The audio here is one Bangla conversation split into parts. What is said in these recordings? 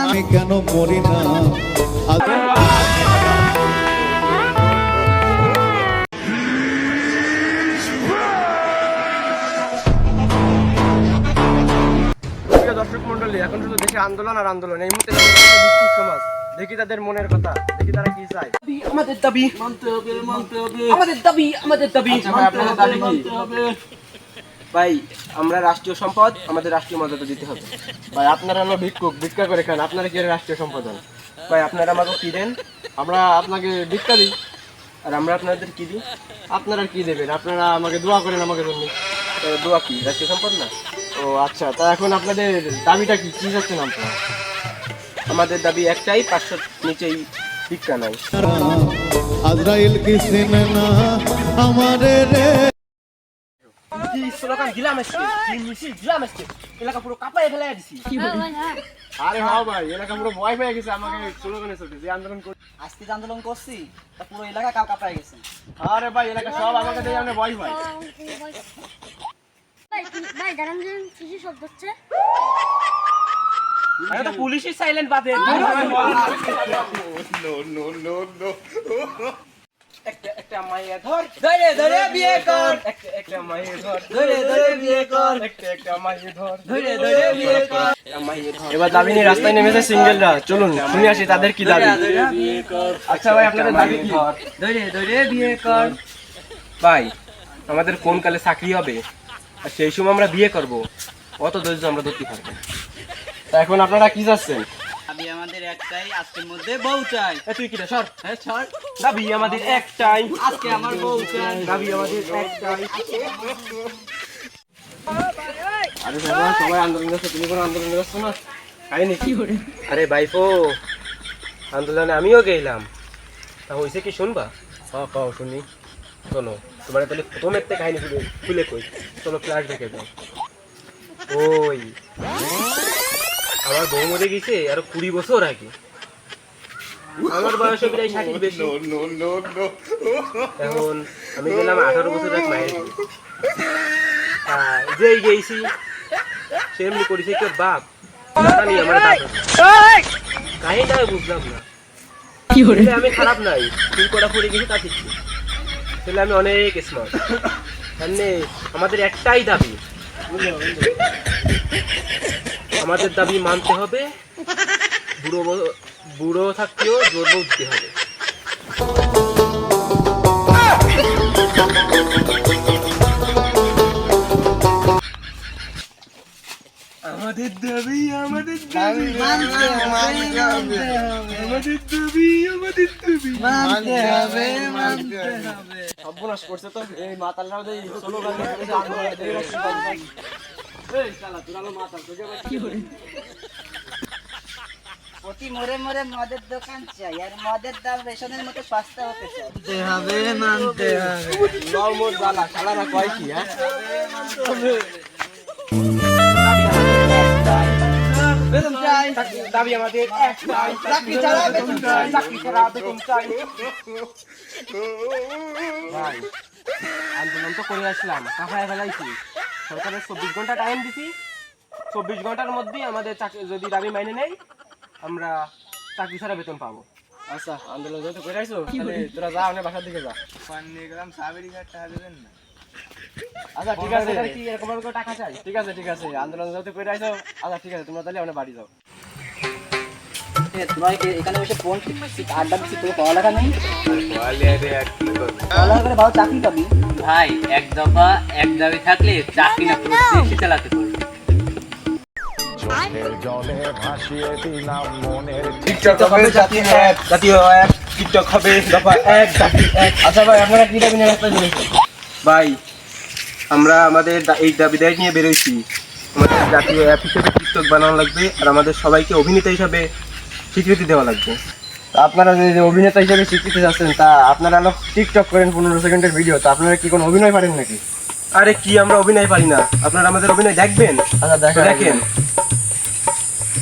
আমি কেন মরি না? দর্শক মন্ডলী এখন শুধু দেশে আন্দোলন আর আন্দোলন। এই মুহূর্তে সমাজ। দেখি তাদের মনের কথা দেখি তারা কি চায়। আমাদের দাবি। মানতে হবে মানতে হবে। আমাদের দাবি আমাদের দাবি আপনাদের দাবি কি? ভাই আমরা রাষ্ট্রীয় সম্পদ আমাদের রাষ্ট্রীয় মর্যাদা দিতে হবে। ভাই আপনারা হলো ভিক্ষুক ভিক্ষা করে খান আপনারা কি এর রাষ্ট্রীয় সম্পদ হন ভাই আপনারা আমাকে কি দেন? আমরা আপনাকে ভিক্ষা দিই। আর আমরা আপনাদের কি দিই? আপনারা কি দেবেন? আপনারা আমাকে দোয়া করেন আমাকে জন্য। দোয়া কি? রাষ্ট্রীয় সম্পদ না? ও আচ্ছা তা এখন আপনাদের দাবিটা কি? কি যাচ্ছেন আপনারা? আমাদের দাবি একটাই পাঁচশোর নিচেই ভিক্ষা নাই। আজরাইল স্লোগান দিলাম দিলাম এলাকা পুরো কাঁপায় ফেলে দিছি। আরে হ্যাঁ। ভাই এলাকা পুরো ভয় পেয়ে গেছে আমাকে স্লোগানে যে আন্দোলন করছি আজকে যে আন্দোলন করছি তা পুরো এলাকা কাল গেছে। আরে ভাই এলাকা সব আমাকে দিয়ে আমরা ভয় ভাই ভাই দাঁড়ান শিশু শব্দ হচ্ছে? পুলিশই সাইলেন্ট বাদে। একটা একটা মাইয়া ধর। ধরে ধরে বিয়ে কর। একটা একটা মাইয়া ধর। ধরে ধরে বিয়ে কর। একটা একটা মাইয়া ধর। ধরে ধরে বিয়ে কর। এবার দাবি নিয়ে রাস্তায় নেমেছে সিঙ্গেলরা। চলুন শুনে আসি তাদের কি দাবি। আচ্ছা ভাই আপনাদের দাবি কি? ধরে। ধরে বিয়ে কর। ভাই আমাদের কোন কালে চাকরি হবে? আর সেই সময় আমরা বিয়ে করব। অত ধৈর্য আমরা ধরতে পারব এখন আপনারা কি যাচ্ছেন আমি আমাদের একটাই আজকের মধ্যে বউ চাই। তুই কি রে সর। হ্যাঁ ছাড় দাবি আমাদের একটাই। আজকে আমার বউ চাই। দাবি আমাদের একটাই। আরে বাবা সবাই আন্দোলন করছে তুমি কোনো আন্দোলন করছ না? কাহিনি? কি আরে বাইফো আন্দোলনে আমিও গেলাম। তা হয়েছে কি শুনবা? হ্যাঁ কও শুনি। শোনো তোমার তাহলে প্রথমের থেকে কাহিনী খুলে খুলে কই। চলো ফ্ল্যাশ দেখে দাও ওই। আমার বউ মরে গেছে আরও কুড়ি বছর আগে। আমার বয়স প্রায় ষাটির বেশি। এখন আমি গেলাম আঠারো বছর এক মায়ের। আর যেই গেছি সেমনি করেছে কেউ বাপ। জানি আমার কাহিনীটা আমি বুঝলাম না। আমি খারাপ নাই। তুই করা পড়ে গেছি তা ঠিক তাহলে আমি অনেক স্মার্ট মানে আমাদের একটাই দাবি। আমাদের দাবি মানতে হবে। বুড়ো বুড়ো থাকতেও জোর দিতে হবে। আমাদের দাবি আমাদের দাবি। মানতে হবে। আমাদের দাবি আমাদের দাবি। মানতে হবে মানতে হবে। সর্বনাশ করছে তো এই মাতালরাও যে প্রতি মোড়ে মোড়ে মদের দোকান চাই আর মদের দাম রেশনের মতো সস্তা হতে চাই হবে মানতে হবে লাউ মোর জ্বালা, শালারা কয় কি, হ্যাঁ? বেতন চাই দাবি আমাদের একটাই, চাকরি ছাড়া বেতন চাই। চাকরি ছাড়া বেতন চাই। ভাই, আন্দোলন তো করে আসলাম কাঁপায় ফেলাইছি সরকারের চব্বিশ ঘণ্টা টাইম দিছি। চব্বিশ ঘণ্টার মধ্যেই আমাদের চাকরি যদি দাবি মাইনে নেই আমরা চাকরি ছাড়া বেতন পাবো। আচ্ছা আন্দোলন যেহেতু করে আসো তাহলে তোরা যা আমাদের বাসার দিকে যা। আচ্ছা ঠিক আছে কি এরকম করে টাকা চাই? ঠিক আছে ঠিক আছে। আন্দোলন যেহেতু করে আসো আচ্ছা ঠিক আছে তোমরা তাহলে আমরা বাড়ি যাও। তোমার এখানে বসে ফোন আড্ডা দিচ্ছি? তোর পড়ালেখা নেই? পড়ালেখা করে ভালো চাকরি পাবি? ভাই এক দফা এক দাবি থাকলে চাকরি না পুরো দেশে চালাতে পারবে। টিকটক হবে জাতীয় এক। জাতীয় এক টিকটক হবে দফা এক জাতি এক। আচ্ছা ভাই আপনারা কি দাবি নিয়ে রাস্তায় বেরোইছেন ভাই আমরা আমাদের এই দাবি দায় নিয়ে বেরোইছি। আমাদের জাতীয় অ্যাপ হিসেবে টিকটক বানানো লাগবে আর আমাদের সবাইকে অভিনেতা হিসাবে স্বীকৃতি দেওয়া লাগবে। আপনারা যে অভিনেতা হিসেবে স্বীকৃতি যাচ্ছেন তা আপনারা লোক টিকটক করেন পনেরো সেকেন্ডের ভিডিও তা আপনারা কি কোনো অভিনয় পারেন নাকি? আরে কি আমরা অভিনয় পারি না? আপনারা আমাদের অভিনয় দেখবেন? আচ্ছা, দেখেন।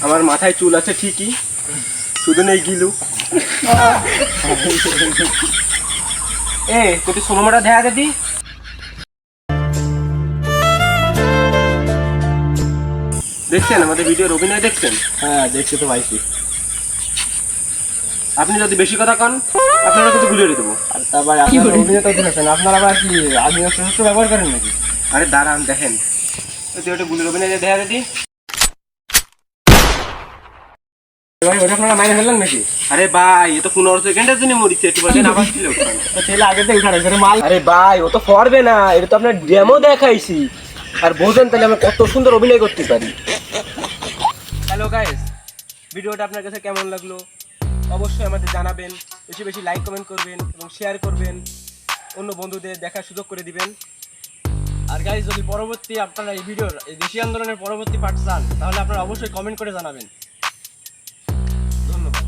আমার মাথায় চুল আছে ঠিকই শুধু নেই গিলু। এ তুই সোনামাটা দেখা দিদি দেখছেন আমাদের ভিডিওর অভিনয় দেখছেন? হ্যাঁ দেখছি তো ভাইছি আপনি যদি বেশি কথা কন আপনারা কিন্তু গুলিয়ে দেবো। আর তারপর আপনারা আবার কি আগ্নেয় শস্ত্র ব্যবহার করেন নাকি? আরে দাঁড়ান দেখেন। ওটা গুলির দেখা দিই ভাই ওটা আপনারা মাইনে ফেললেন নাকি? আরে ভাই এ তো পনেরো সেকেন্ডের জন্য মরিছে একটু বলেন আবার ছিল। ছেলে আগে থেকে উঠা রাখছে মাল। আরে ভাই ও তো না এটা তো আপনার ডেমো দেখাইছি। আর বোঝেন তাহলে আমরা কত সুন্দর অভিনয় করতে পারি। হ্যালো গাইস ভিডিওটা আপনার কাছে কেমন লাগল? অবশ্যই আমাদের জানাবেন, বেশি বেশি লাইক কমেন্ট করবেন এবং শেয়ার করবেন। অন্য বন্ধুদের দেখার সুযোগ করে দিবেন। আর গাইজ যদি পরবর্তী আপনারা এই ভিডিওর এই দেশি আন্দোলনের পরবর্তী পার্ট চান, তাহলে আপনারা অবশ্যই কমেন্ট করে জানাবেন। ধন্যবাদ।